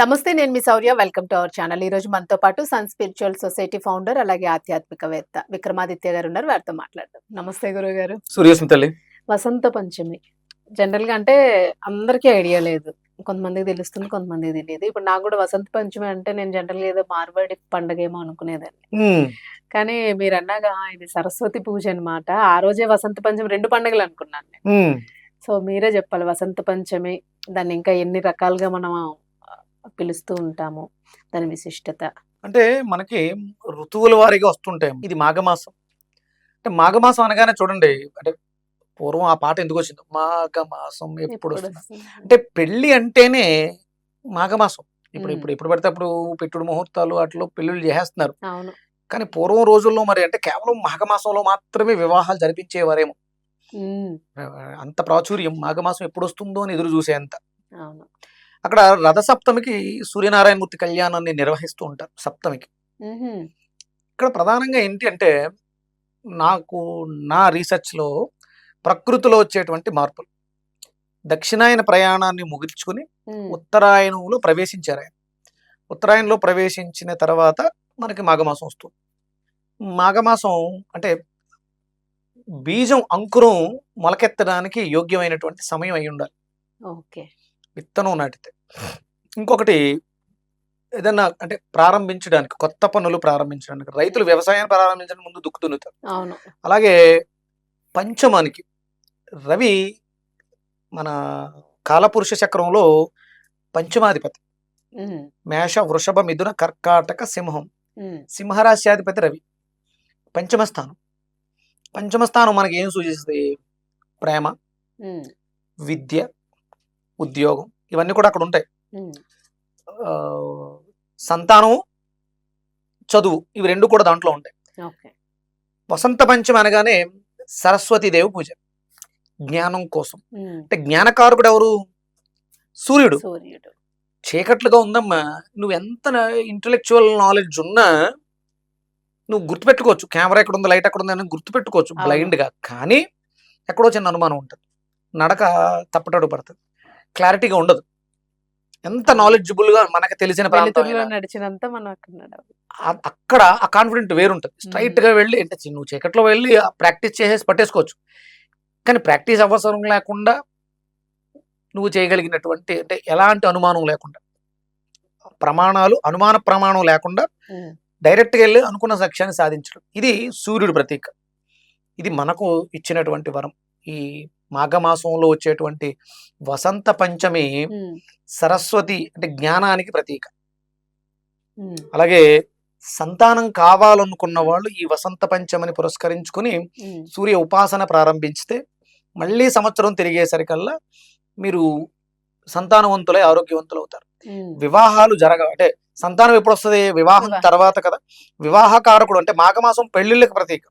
నమస్తే నేను మీ Shaurya welcome to our channel. ఈ రోజు మనతో పాటు సన్ స్పిరిచువల్ సొసైటీ ఫౌండర్ అలాగే ఆధ్యాత్మికవేత్త విక్రమాదిత్య గారు ఉన్నారు. వారితో మాట్లాడదాం. నమస్తే గురువు గారు సూర్యస్మి తల్లి. వసంత పంచమి. జనరల్గా అంటే అందరికీ ఐడియా లేదు. కొంతమందికి తెలుస్తుంది కొంతమందికి తెలియదు. ఇప్పుడు నాకు కూడా వసంత పంచమి అంటే నేను జనరల్గా ఏదో మార్వాడి పండగ ఏమో అనుకునేదాన్ని కానీ మీరు అన్నాగా ఇది సరస్వతి పూజ అన్నమాట. ఆ రోజే వసంత పంచమి రెండు పండుగలు అనుకున్నాను. సో మీరే చెప్పాలి వసంత పంచమి దాన్ని ఇంకా ఎన్ని రకాలుగా మనం పిలుస్తూ ఉంటాము దాని విశిష్టత. అంటే మనకి ఋతువుల వారీగా వస్తుంటాయి. ఇది మాఘమాసం. అంటే మాఘమాసం అనగానే చూడండి అంటే పూర్వం ఆ పాట ఎందుకు వచ్చింది మాఘమాసం ఎప్పుడు? అంటే పెళ్ళి అంటేనే మాఘమాసం. ఇప్పుడు. ఇప్పుడు ఎప్పుడు పడితే అప్పుడు పెట్టుడు ముహూర్తాలు అట్లా పెళ్ళిళ్ళు చేసేస్తున్నారు. కానీ పూర్వం రోజుల్లో మరి అంటే కేవలం మాఘమాసంలో మాత్రమే వివాహాలు జరిపించేవారేమో. అంత ప్రాచుర్యం మాఘమాసం ఎప్పుడు వస్తుందో అని ఎదురు చూసేంత. అక్కడ రథసప్తమికి సూర్యనారాయణమూర్తి కళ్యాణాన్ని నిర్వహిస్తూ ఉంటారు సప్తమికి. ఇక్కడ ప్రధానంగా ఏంటి అంటే నాకు నా రీసెర్చ్లో ప్రకృతిలో వచ్చేటువంటి మార్పులు. దక్షిణాయన ప్రయాణాన్ని ముగించుకుని ఉత్తరాయణంలో ప్రవేశించారు ఆయన. ఉత్తరాయణంలో ప్రవేశించిన తర్వాత మనకి మాఘమాసం వస్తుంది. మాఘమాసం అంటే బీజం అంకురం మొలకెత్తడానికి యోగ్యమైనటువంటి సమయం అయి ఉండాలి ఓకే. విత్తనం నాటితే. ఇంకొకటి ఏదన్నా అంటే ప్రారంభించడానికి కొత్త పనులు ప్రారంభించడానికి రైతులు వ్యవసాయాన్ని ప్రారంభించడానికి ముందు దుక్కు దున్నుతారు. అవును. అలాగే పంచమానికి రవి మన కాలపురుష చక్రంలో పంచమాధిపతి. మేష వృషభ మిథున కర్కాటక సింహం. సింహరాశ్యాధిపతి రవి. పంచమ స్థానం పంచమ స్థానం మనకి ఏం సూచిస్తుంది? ప్రేమ విద్య ఉద్యోగం. ఇవన్నీ కూడా అక్కడ ఉంటాయి. సంతానం చదువు ఇవి రెండు కూడా దాంట్లో ఉంటాయి. వసంత పంచమి అనగానే సరస్వతీదేవి పూజ. జ్ఞానం కోసం. అంటే జ్ఞానకారకుడు ఎవరు? సూర్యుడు. చీకట్లుగా ఉందమ్మా. నువ్వు ఎంత ఇంటలెక్చువల్ నాలెడ్జ్ ఉన్నా నువ్వు గుర్తుపెట్టుకోవచ్చు. కెమెరా ఎక్కడ ఉంది లైట్ ఎక్కడ ఉంది అని గుర్తుపెట్టుకోవచ్చు. అవును. blind గా కానీ ఎక్కడో చిన్న అనుమానం ఉంటుంది. నడక తప్పటడు పడుతుంది. క్లారిటీగా ఉండదు. ఎంత knowledgeable గా మనకు తెలిసిన ప్రాంతం నడిచినంత మనం అక్కడ. ఆ- కాన్ఫిడెంట్ వేరుంటుంది స్ట్రైట్గా వెళ్ళి అంటే నువ్వు చీకట్లో వెళ్ళి ప్రాక్టీస్ చేసేసి పట్టేసుకోవచ్చు. కానీ ప్రాక్టీస్ అవసరం లేకుండా నువ్వు చేయగలిగినటువంటి అంటే ఎలాంటి అనుమానం లేకుండా ప్రమాణాలు అనుమాన ప్రమాణం లేకుండా డైరెక్ట్గా వెళ్ళి అనుకున్న లక్ష్యాన్ని సాధించడం. ఇది సూర్యుడి ప్రతీక. ఇది మనకు ఇచ్చినటువంటి వరం. ఈ మాఘమాసంలో వచ్చేటువంటి వసంత పంచమి సరస్వతి అంటే జ్ఞానానికి ప్రతీక. అలాగే సంతానం కావాలనుకున్న వాళ్ళు ఈ వసంత పంచమని పురస్కరించుకుని సూర్య ఉపాసన ప్రారంభించితే మళ్ళీ సంవత్సరం తిరిగేసరికల్లా మీరు సంతానవంతులై ఆరోగ్యవంతులు అవుతారు వివాహాలు జరగ అంటే సంతానం ఎప్పుడు వస్తుంది వివాహం వివాహం. తర్వాత కదా. వివాహకారకుడు అంటే మాఘమాసం పెళ్ళిళ్ళకి ప్రతీక.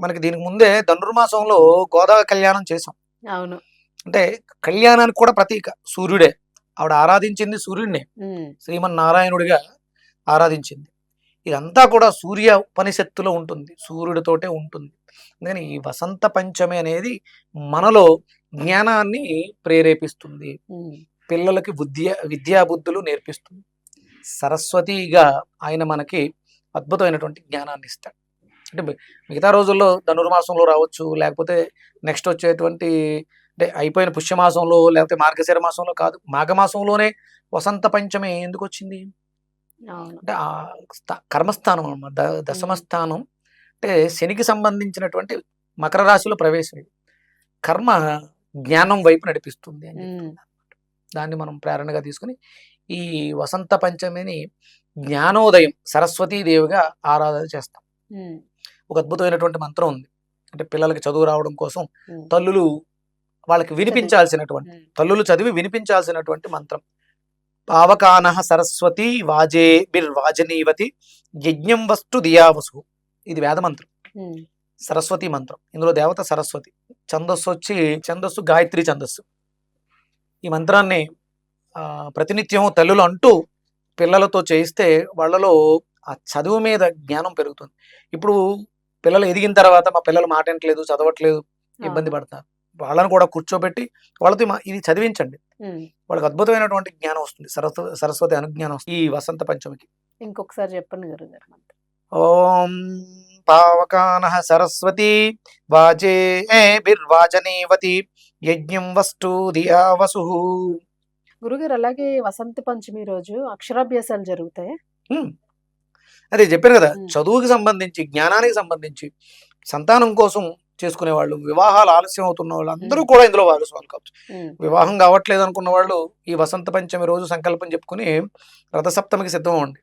మనకి దీనికి ముందే ధనుర్మాసంలో గోదావరి కళ్యాణం చేసాం అవును. అంటే కళ్యాణానికి కూడా ప్రతీక సూర్యుడే. ఆవిడ ఆరాధించింది సూర్యుడిని. ఉమ్, శ్రీమన్నారాయణుడిగా ఆరాధించింది. ఇదంతా కూడా సూర్య ఉపనిషత్తులో ఉంటుంది. సూర్యుడితోటే ఉంటుంది. అందుకని ఈ వసంత పంచమి అనేది మనలో జ్ఞానాన్ని ప్రేరేపిస్తుంది. పిల్లలకి విద్య విద్యా బుద్ధులు నేర్పిస్తుంది. సరస్వతిగా ఆయన మనకి అద్భుతమైనటువంటి జ్ఞానాన్ని ఇస్తాడు. అంటే మిగతా రోజుల్లో ధనుర్మాసంలో రావచ్చు లేకపోతే నెక్స్ట్ వచ్చేటువంటి అంటే అయిపోయిన పుష్యమాసంలో లేకపోతే మార్గశిర మాసంలో కాదు మాఘమాసంలోనే వసంత పంచమి ఎందుకు వచ్చింది? అంటే ఆ స్థా- కర్మస్థానం అన్నమాట ద- దశమ స్థానం అంటే శనికి సంబంధించినటువంటి మకర రాశిలో ప్రవేశం. కర్మ జ్ఞానం వైపు నడిపిస్తుంది అని దాన్ని మనం ప్రేరణగా తీసుకుని ఈ వసంత పంచమిని జ్ఞానోదయం సరస్వతీదేవిగా ఆరాధన చేస్తాం. ఒక అద్భుతమైనటువంటి మంత్రం ఉంది. అంటే పిల్లలకి చదువు రావడం కోసం తల్లులు వాళ్ళకి వినిపించాల్సినటువంటి తల్లులు చదివి వినిపించాల్సినటువంటి మంత్రం. పావకాన సరస్వతి వాజే బిర్వాజనీవతి యజ్ఞం వస్తు దియావసు. ఇది వేద మంత్రం. సరస్వతి మంత్రం. ఇందులో దేవత సరస్వతి. ఛందస్సు వచ్చి ఛందస్సు గాయత్రి ఛందస్సు. ఈ మంత్రాన్ని ప్రతినిత్యం తల్లులు అంటూ పిల్లలతో చేయిస్తే వాళ్ళలో ఆ చదువు మీద జ్ఞానం పెరుగుతుంది. ఇప్పుడు పిల్లలు ఎదిగిన తర్వాత మా పిల్లలు మాట వినట్లేదు చదవట్లేదు ఇబ్బంది పడతారు. వాళ్ళని కూడా కూర్చోబెట్టి వాళ్ళతో మా- ఇది చదివించండి. వాళ్ళకి అద్భుతమైనటువంటి జ్ఞానం వస్తుంది. సరస్వతి సరస్వతి అనుజ్ఞానం ఈ వసంత పంచమికి. ఇంకొకసారి చెప్పండి గురుగారు ఓం పావకాన సరస్వతి వాచే బిర్వాచనేవతి యజ్ఞం వస్తు వసు. గురుగారు అలాగే వసంత పంచమి రోజు అక్షరాభ్యాసాలు జరుగుతాయి. అదే చెప్పాను కదా. చదువుకి సంబంధించి జ్ఞానానికి సంబంధించి సంతానం కోసం చేసుకునే వాళ్ళు వివాహాలు ఆలస్యం అవుతున్న వాళ్ళు అందరూ కూడా ఇందులో భాగస్వాములు కావచ్చు. వివాహం కావట్లేదు అనుకున్న వాళ్ళు ఈ వసంత పంచమి రోజు సంకల్పం చెప్పుకుని రథసప్తమికి సిద్ధం అవ్వండి